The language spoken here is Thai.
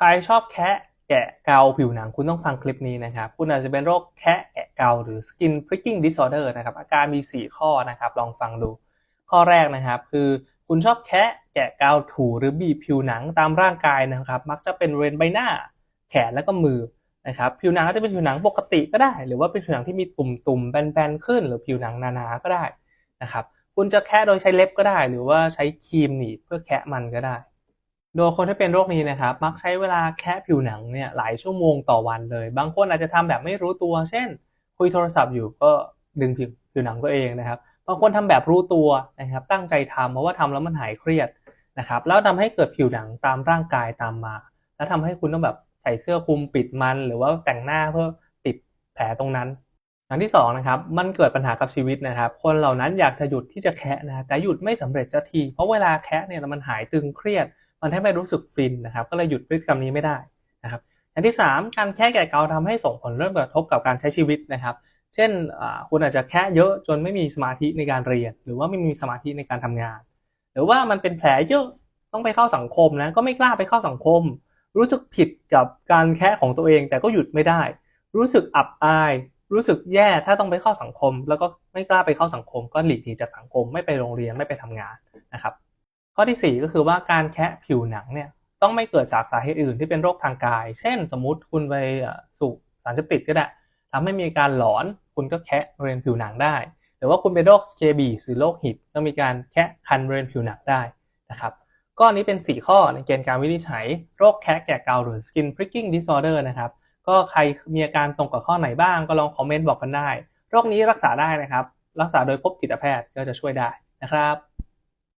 ใครชอบแคะแกะเกาผิวหนังคุณต้องฟังคลิปนี้นะครับ คุณอาจจะเป็นโรคแคะแกะเกาหรือ skin pricking disorder นะครับ อาการมี 4 ข้อนะครับ ลองฟังดู ข้อแรกนะครับคือคุณชอบแคะแกะเกาถูหรือบีบผิวหนังตามร่างกายนะครับ มักจะเป็นบริเวณใบหน้า แขนแล้วก็มือนะครับผิวหนังก็จะเป็นผิวหนังปกติก็ได้ หรือว่าเป็นผิวหนังที่มีตุ่มๆแบนๆขึ้น หรือผิวหนังหนาๆก็ได้นะครับคุณจะแคะโดยใช้เล็บก็ได้ หรือว่าใช้ครีมหนีบเพื่อแคะมันก็ได้ โดยคนที่เป็นโรคนี้นะครับ มักใช้เวลาแคะผิวหนังเนี่ยหลายชั่วโมงต่อวันเลย บางคนอาจจะทำแบบไม่รู้ตัว เช่น คุยโทรศัพท์อยู่ก็ดึงผิวผิวหนังตัวเองนะครับ บางคนทำแบบรู้ตัวนะครับ ตั้งใจทำเพราะว่าทำแล้วมันหายเครียดนะครับ แล้วทำให้เกิดผิวหนังตามร่างกายตามมา แล้วทำให้คุณต้องแบบใส่เสื้อคลุมปิดมัน หรือว่าแต่งหน้าเพื่อปิดแผลตรงนั้นอันที่สองนะครับมันเกิดปัญหากับชีวิตนะครับ คนเหล่านั้นอยากจะหยุดที่จะแคะนะแต่หยุดไม่สำเร็จสักที เพราะเวลาแคะเนี่ยมันหายตึงเครียด มันแทบไม่รู้สึกฟินนะครับ ก็เลยหยุดพฤติกรรมนี้ไม่ได้นะครับอันที่สามการแคะแก่เกาทำให้ส่งผลเริ่มกระทบกับการใช้ชีวิตนะครับ เช่นคุณอาจจะแคะเยอะจนไม่มีสมาธิในการเรียน หรือว่าไม่มีสมาธิในการทำงาน หรือว่ามันเป็นแผลเยอะต้องไปเข้าสังคมนะก็ไม่กล้าไปเข้าสังคม รู้สึกผิดกับการแคะของตัวเอง แต่ก็หยุดไม่ได้ รู้สึกอับอาย รู้สึกแย่ถ้าต้องไปเข้าสังคม แล้วก็ไม่กล้าไปเข้าสังคม ก็หลีกหนีจากสังคมไม่ไปโรงเรียนไม่ไปทำงานนะครับ ข้อที่ 4 ก็คือว่าการแคะผิวหนังเนี่ยต้องไม่เกิดจากสาเหตุอื่นที่เป็นโรคทางกาย เช่น สมมติคุณไปสูบสารเสพติดก็ได้ทำให้มีการหลอนคุณก็แคะบริเวณผิวหนังได้ หรือว่าคุณเป็นโรคสเคบีหรือโรคหิดก็มีการแคะคันบริเวณผิวหนังได้นะครับก็นี้เป็น 4 ข้อในเกณฑ์การวินิจฉัย โรคแคะแก่เกาหรือ skin pricking disorder นะครับก็ใครมีอาการตรงกับข้อไหนบ้างก็ลองคอมเมนต์บอกกันได้ โรคนี้รักษาได้นะครับ รักษาโดยพบจิตแพทย์ก็จะช่วยได้นะครับ